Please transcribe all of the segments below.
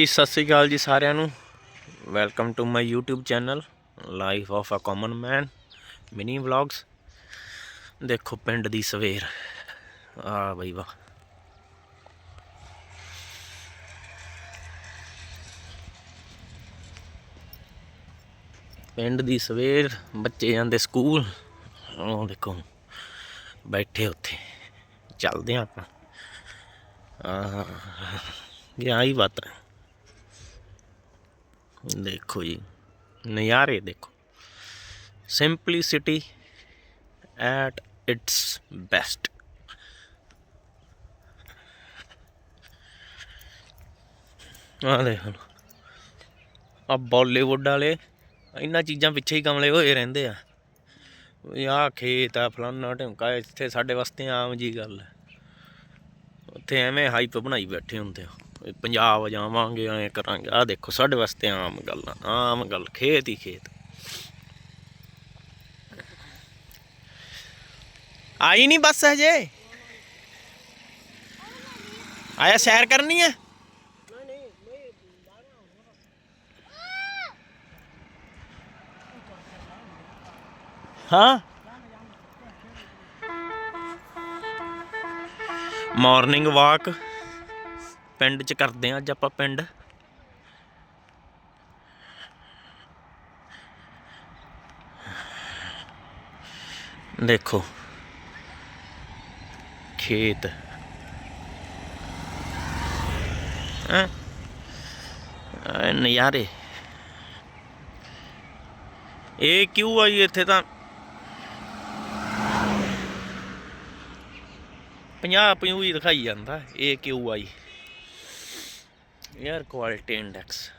ਜੀ, ਸਤਿ ਸ੍ਰੀ ਅਕਾਲ ਜੀ ਸਾਰਿਆਂ ਨੂੰ। Welcome to my YouTube channel life of a common man mini vlogs ਦੇਖੋ ਪਿੰਡ ਦੀ ਸਵੇਰ। ਆ ਬਈ ਵਾਹ। ਪਿੰਡ ਦੀ ਸਵੇਰ ਬੱਚੇ ਜਾਂਦੇ ਸਕੂਲ। ਉਹ ਦੇਖੋ, ਬੈਠੇ ਉੱਥੇ। ਚੱਲਦੇ ਹਾਂ ਆਪਾਂ। ਆ ਗਿਆ ਹੀ ਬਾਤ ਦੇਖੋ ਜੀ, ਨਜ਼ਾਰੇ ਦੇਖੋ। ਸਿੰਪਲੀਸਿਟੀ ਐਟ ਇਟਸ ਬੈਸਟ ਆ ਦੇਖੋ ਆ ਬਾਲੀਵੁੱਡ ਵਾਲੇ, ਇਹਨਾਂ ਚੀਜ਼ਾਂ ਪਿੱਛੇ ਹੀ ਕਮਲੇ ਹੋਏ ਰਹਿੰਦੇ ਆ। ਵੀ ਆਹ ਖੇਤ ਆ, ਫਲਾਨਾ ਢਿਮਕਾ, ਇੱਥੇ ਸਾਡੇ ਵਾਸਤੇ ਆਮ ਜੀ ਗੱਲ ਹੈ ਉੱਥੇ ਐਵੇਂ ਹਾਈਪ ਬਣਾਈ ਬੈਠੇ ਹੁੰਦੇ ਆ। ਪੰਜਾਬ ਜਾਵਾਂਗੇ, ਐਂ ਕਰਾਂਗੇ। ਆਹ ਦੇਖੋ, ਸਾਡੇ ਵਾਸਤੇ ਆਮ ਗੱਲ ਆਮ ਗੱਲ, ਖੇਤ ਹੀ ਖੇਤ। ਆਈ ਨਹੀਂ ਬੱਸ ਹਜੇ? ਆਇਆ ਸੈਰ ਕਰਨੀ ਹੈ ਹਾਂ? ਮਾਰਨਿੰਗ ਵਾਕ ਪਿੰਡ ਚ ਕਰਦੇ ਆ ਅੱਜ ਆਪਾਂ ਪਿੰਡ। ਦੇਖੋ। ਖੇਤ। ਹਾਂ? ਨਜ਼ਾਰੇ। ਇਹ ਕਿਉਂ ਆਈ ਇੱਥੇ ਤਾਂ? 50 50 ਹੀ ਦਿਖਾਈ ਜਾਂਦਾ, ਇਹ ਕਿਉਂ ਆਈ? 에ਅਰ ਕੁਆਲਿਟੀ ਇੰਡੈਕਸ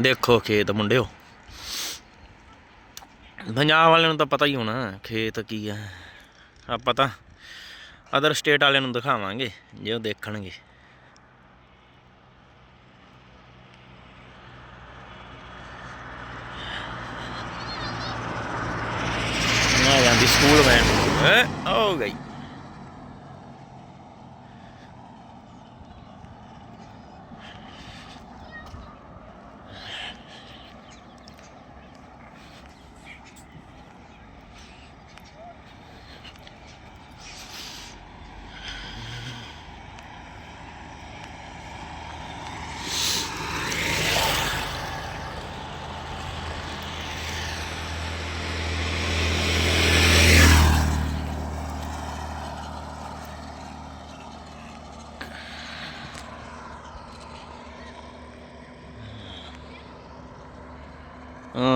ਦੇਖੋ ਖੇਤ ਮੁੰਡਿਓ। ਪੰਜਾਬ ਵਾਲਿਆਂ ਨੂੰ ਤਾਂ ਪਤਾ ਹੀ ਹੋਣਾ, ਖੇਤ ਕੀ ਹੈ ਆਪਾਂ ਤਾਂ ਅਦਰ ਸਟੇਟ ਵਾਲਿਆਂ ਨੂੰ ਦਿਖਾਵਾਂਗੇ, ਜੇ ਉਹ ਦੇਖਣਗੇ ਆ ਜਾਂਦੀ ਸਕੂਲ ਵੈਨ ਹੈ? ਹੋ ਗਈ।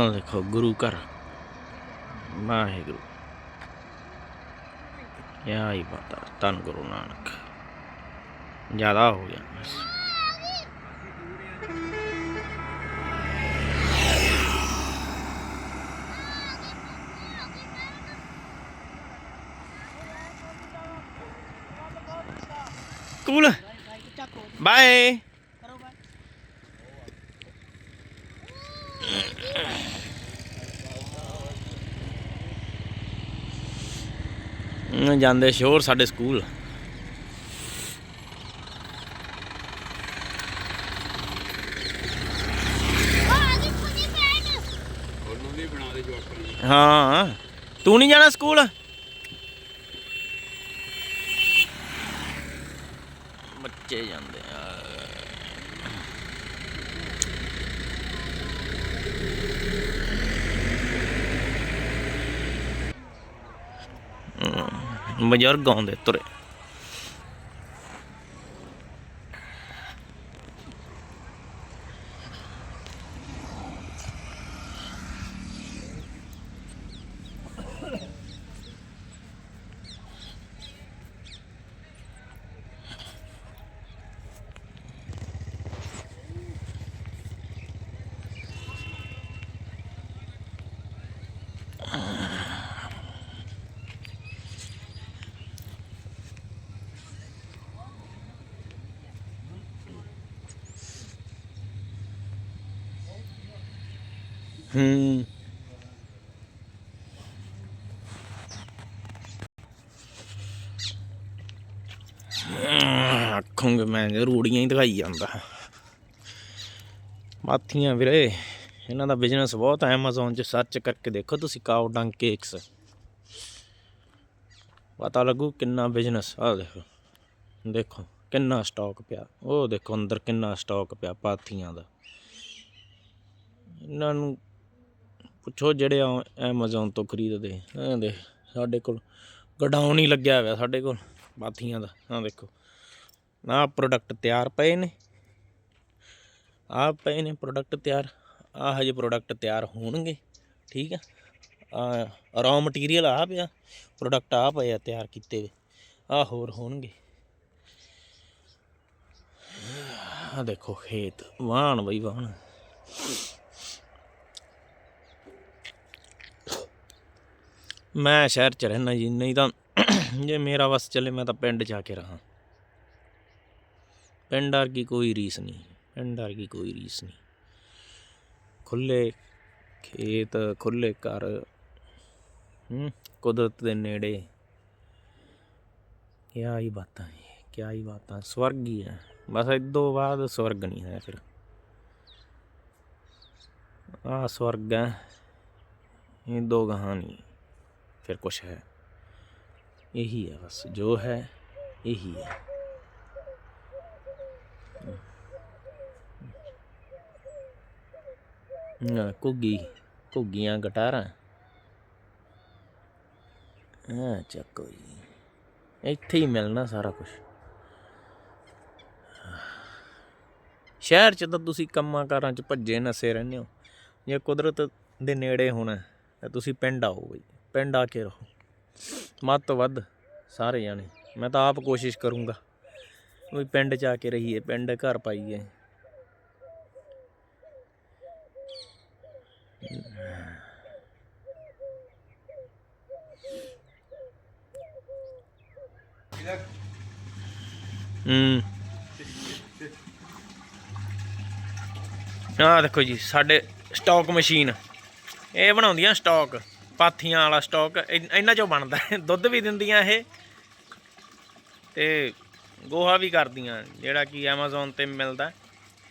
ਆਹ ਦੇਖੋ, ਗੁਰੂ ਘਰ। ਵਾਹਿਗੁਰੂ। ਯਾ ਹੀ ਪਤਾ ਤਨ ਗੁਰੂ ਨਾਨਕ। ਜ਼ਿਆਦਾ ਹੋ ਗਿਆ ਬਸ। ਕੂਲ। ਬਾਏ। ਜਾਂਦੇ ਸ਼ੋਰ ਸਾਡੇ ਸਕੂਲ। ਹਾਂ ਤੂੰ ਨਹੀਂ ਜਾਣਾ ਸਕੂਲ? ਬੱਚੇ ਜਾਂਦੇ ਆ। ਬਜ਼ੁਰਗ ਆਉਂਦੇ ਤੁਰੇ। ਹੂੰ। ਆਖੂੰਗਾ ਮੈਂ ਰੂੜੀਆਂ ਹੀ ਦਿਖਾਈ ਜਾਂਦਾ। ਮਾਥੀਆਂ ਵੀਰੇ, ਇਹਨਾਂ ਦਾ ਬਿਜ਼ਨਸ ਬਹੁਤ ਹੈ Amazon 'ਚ ਸਰਚ ਕਰਕੇ ਦੇਖੋ ਤੁਸੀਂ ਕਾਉ ਡੰਗ ਕੇਕਸ ਪਤਾ ਲੱਗੂ ਕਿੰਨਾ ਬਿਜ਼ਨਸ ਆ, ਦੇਖੋ। ਦੇਖੋ, ਕਿੰਨਾ ਸਟਾਕ ਪਿਆ। ਉਹ ਦੇਖੋ ਅੰਦਰ ਕਿੰਨਾ ਸਟਾਕ ਪਿਆ ਪਾਥੀਆਂ ਦਾ। ਇਹਨਾਂ ਨੂੰ ਪੁੱਛੋ ਜਿਹੜੇ ਐਮਾਜ਼ਨ ਤੋਂ ਖਰੀਦਦੇ। ਇਹ ਦੇ ਸਾਡੇ ਕੋਲ ਗਡਾਊਨ ਹੀ ਲੱਗਿਆ ਹੋਇਆ ਸਾਡੇ ਕੋਲ ਪਾਥੀਆਂ ਦਾ। ਹਾਂ ਦੇਖੋ ਆਹ ਪ੍ਰੋਡਕਟ ਤਿਆਰ ਪਏ ਨੇ। ਆ ਪਏ ਨੇ ਪ੍ਰੋਡਕਟ ਤਿਆਰ, ਆਹ ਹਜੇ ਪ੍ਰੋਡਕਟ ਤਿਆਰ ਹੋਣਗੇ, ਠੀਕ ਆ? ਆ ਰॉ ਮਟੀਰੀਅਲ ਆ ਪਿਆ ਪ੍ਰੋਡਕਟ ਆ ਪਏ ਆ ਤਿਆਰ ਕੀਤੇ ਵੇ ਆ ਹੋਰ ਹੋਣਗੇ। ਆ ਦੇਖੋ, ਖੇਤ, ਵਾਹਣ ਬਈ ਵਾਹਣ। ਮੈਂ ਸ਼ਹਿਰ ਚ ਰਹਿਣਾ ਜੀ, ਨਹੀਂ ਤਾਂ ਜੇ ਮੇਰਾ ਵਸ ਚੱਲੇ, ਮੈਂ ਤਾਂ ਪਿੰਡ ਜਾ ਕੇ ਰਹਾ। ਪਿੰਡ ਵਰਗੀ ਕੋਈ ਰੀਸ ਨਹੀਂ, ਪਿੰਡ ਵਰਗੀ ਕੋਈ ਰੀਸ ਨਹੀਂ। ਖੁੱਲੇ ਖੇਤ, ਖੁੱਲੇ ਘਰ, ਹੂੰ, ਕੁਦਰਤ ਦੇ ਨੇੜੇ। ਕਿਆ ਹੀ ਬਾਤਾਂ ਹੈ ਕਿਆ ਹੀ ਬਾਤਾਂ, ਸਵਰਗ ਹੀ ਹੈ। ਬਸ ਇਦੋਂ ਬਾਅਦ ਸਵਰਗ ਨਹੀਂ ਹੈ ਫਿਰ। ਆ ਸਵਰਗ ਹੈ, ਇਹ ਦੋ ਕਹਾਣੀ ਫਿਰ ਕੁਛ ਹੈ। ਇਹੀ ਹੈ ਬਸ, ਜੋ ਹੈ, ਇਹੀ ਹੈ। ਨਾ ਕੁੱਗੀ ਕੁੱਗੀਆਂ ਗਟਾਰਾਂ। ਆ ਚੱਕੋ ਜੀ ਇੱਥੇ ਹੀ ਮਿਲਣਾ ਸਾਰਾ ਕੁਝ ਸ਼ਹਿਰ ਚ ਤਾਂ ਤੁਸੀਂ ਕੰਮਾਂ ਕਾਰਾਂ ਚ ਭੱਜੇ ਨਸੇ ਰਹਿੰਦੇ ਹੋ। ਜੇ ਕੁਦਰਤ ਦੇ ਨੇੜੇ ਹੋਣਾ, ਤਾਂ ਤੁਸੀਂ ਪਿੰਡ ਆਓ ਬਈ। ਪਿੰਡ ਆ ਕੇ ਰਹੋ। ਵੱਧ ਤੋਂ ਵੱਧ ਸਾਰੇ ਜਾਣੇ। ਮੈਂ ਤਾਂ ਆਪ ਕੋਸ਼ਿਸ਼ ਕਰੂੰਗਾ ਵੀ ਪਿੰਡ ਚ ਆ ਕੇ ਰਹੀਏ, ਪਿੰਡ ਘਰ ਪਾਈਏ। ਹੂੰ। ਆਹ ਦੇਖੋ ਜੀ, ਸਾਡੇ ਸਟਾਕ ਮਸ਼ੀਨ ਇਹ ਬਣਾਉਂਦੀਆਂ ਸਟਾਕ ਪਾਥੀਆਂ ਵਾਲਾ ਸਟਾਕ ਇਹਨਾਂ ਚੋਂ ਬਣਦਾ। ਦੁੱਧ ਵੀ ਦਿੰਦੀਆਂ ਇਹ ਤੇ ਗੋਹਾ ਵੀ ਕਰਦੀਆਂ ਜਿਹੜਾ ਕਿ Amazon ਤੇ ਮਿਲਦਾ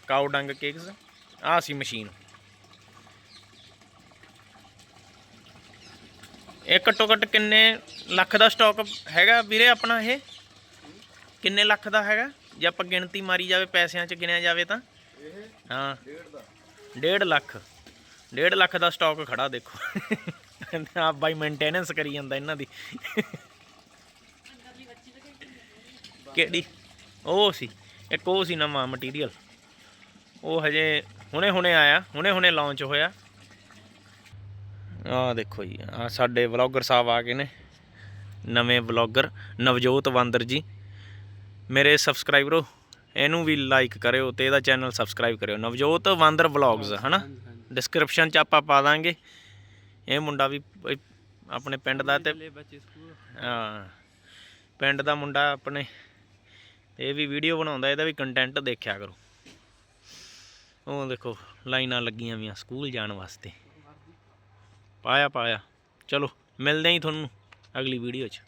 ਕਾਊ ਡੰਗ ਕੇਕਸ ਆਹ ਸੀ ਮਸ਼ੀਨ ਇਹ ਘੱਟੋ ਘੱਟ ਕਿੰਨੇ ਲੱਖ ਦਾ ਸਟਾਕ ਹੈਗਾ ਵੀਰੇ ਆਪਣਾ ਇਹ? ਕਿੰਨੇ ਲੱਖ ਦਾ ਹੈਗਾ? ਜੇ ਆਪਾਂ ਗਿਣਤੀ ਮਾਰੀ ਜਾਵੇ ਪੈਸਿਆਂ 'ਚ ਗਿਣਿਆ ਜਾਵੇ ਤਾਂ। ਹਾਂ। 1.5 ਲੱਖ। 1.5 ਲੱਖ ਦਾ ਸਟਾਕ ਖੜਾ ਦੇਖੋ। ਆ ਬਾਈ ਮੇਨਟੇਨੈਂਸ ਕਰੀ ਜਾਂਦਾ ਇਹਨਾਂ ਦੀ। ਕਿਹੜੀ? ਉਹ ਸੀ ਇੱਕ ਉਹ ਸੀ ਨਵਾਂ ਮਟੀਰੀਅਲ ਉਹ ਹਜੇ ਹੁਣੇ ਹੁਣੇ ਆਇਆ ਹੁਣੇ ਹੁਣੇ ਲਾਂਚ ਹੋਇਆ। ਆਹ ਦੇਖੋ ਜੀ ਆ ਸਾਡੇ ਵਲੌਗਰ ਸਾਹਿਬ ਆ ਗਏ ਨੇ। ਨਵੇਂ ਵਲੌਗਰ ਨਵਜੋਤ ਵਾਂਦਰ ਜੀ। ਮੇਰੇ ਸਬਸਕ੍ਰਾਈਬਰੋ ਇਹਨੂੰ ਵੀ ਲਾਈਕ ਕਰਿਓ ਤੇ ਇਹਦਾ ਚੈਨਲ ਸਬਸਕ੍ਰਾਈਬ ਕਰਿਓ। ਨਵਜੋਤ ਵਾਂਦਰ ਵਲੌਗਸ ਹਨਾ? ਡਿਸਕ੍ਰਿਪਸ਼ਨ ਚ ਆਪਾਂ ਪਾ ਦਾਂਗੇ। ਇਹ ਮੁੰਡਾ ਵੀ ਪ- ਆਪਣੇ ਪਿੰਡ ਦਾ ਤੇ ਹਾਂ, ਪਿੰਡ ਦਾ ਮੁੰਡਾ ਆਪਣੇ ਇਹ ਵੀ ਵੀਡੀਓ ਬਣਾਉਂਦਾ, ਇਹਦਾ ਵੀ ਕੰਟੈਂਟ ਦੇਖਿਆ ਕਰੋ। ਉਹ ਦੇਖੋ, ਲਾਈਨਾਂ ਲੱਗੀਆਂ ਵੀਆਂ ਸਕੂਲ ਜਾਣ ਵਾਸਤੇ। ਪਾਇਆ ਪਾਇਆ। ਚਲੋ, ਮਿਲਦੇ ਹਾਂ ਜੀ ਤੁਹਾਨੂੰ ਅਗਲੀ ਵੀਡੀਓ 'ਚ।